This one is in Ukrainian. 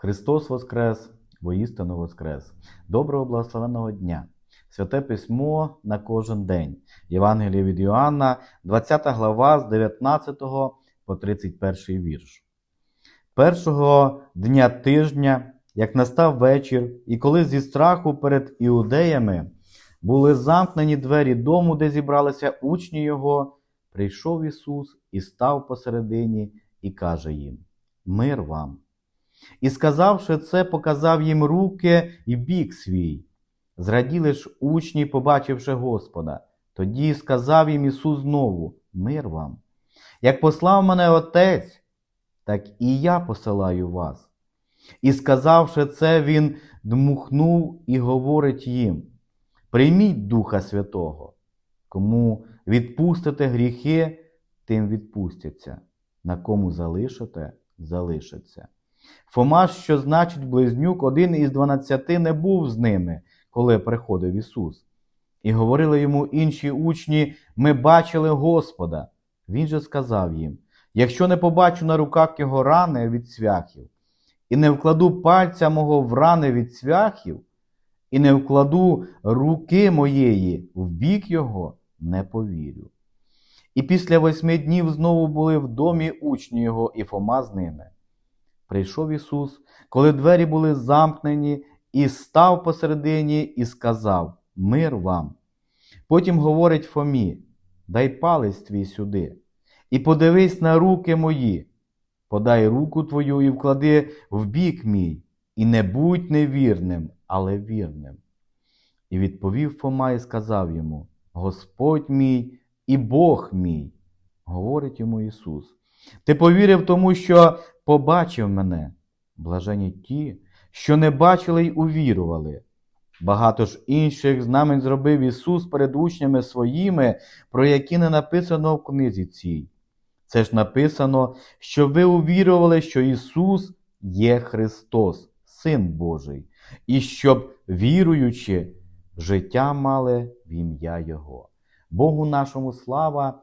Христос Воскрес, воістину Воскрес. Доброго благословенного дня! Святе письмо на кожен день. Євангеліє від Йоанна, 20 глава з 19 по 31 вірш. Першого дня тижня, як настав вечір, і коли зі страху перед іудеями були замкнені двері дому, де зібралися учні його, прийшов Ісус і став посередині і каже їм: Мир вам! І сказавши це, показав їм руки і бік свій. Зраділи ж учні, побачивши Господа. Тоді сказав їм Ісус знову: Мир вам! Як послав мене Отець, так і я посилаю вас. І сказавши це, Він дмухнув і говорить їм: Прийміть Духа Святого, кому відпустите гріхи, тим відпустяться, на кому залишите, залишаться. Фома, що значить близнюк, один із дванадцяти не був з ними, коли приходив Ісус. І говорили йому інші учні: Ми бачили Господа. Він же сказав їм: Якщо не побачу на руках його рани від цвяхів, і не вкладу пальця мого в рани від цвяхів, і не вкладу руки моєї в бік його, не повірю. І після восьми днів знову були в домі учні його, і Фома з ними. Прийшов Ісус, коли двері були замкнені, і став посередині і сказав: Мир вам. Потім говорить Фомі: Дай палець твій сюди, і подивись на руки мої, подай руку твою і вклади в бік мій, і не будь невірним, але вірним. І відповів Фома і сказав йому: Господь мій і Бог мій, говорить йому Ісус. Ти повірив тому, що побачив мене. Блажені ті, що не бачили й увірували. Багато ж інших знамень зробив Ісус перед учнями своїми, про які не написано в книзі цій. Це ж написано, що ви увірували, що Ісус є Христос, Син Божий, і щоб, віруючи, життя мали в ім'я Його. Богу нашому слава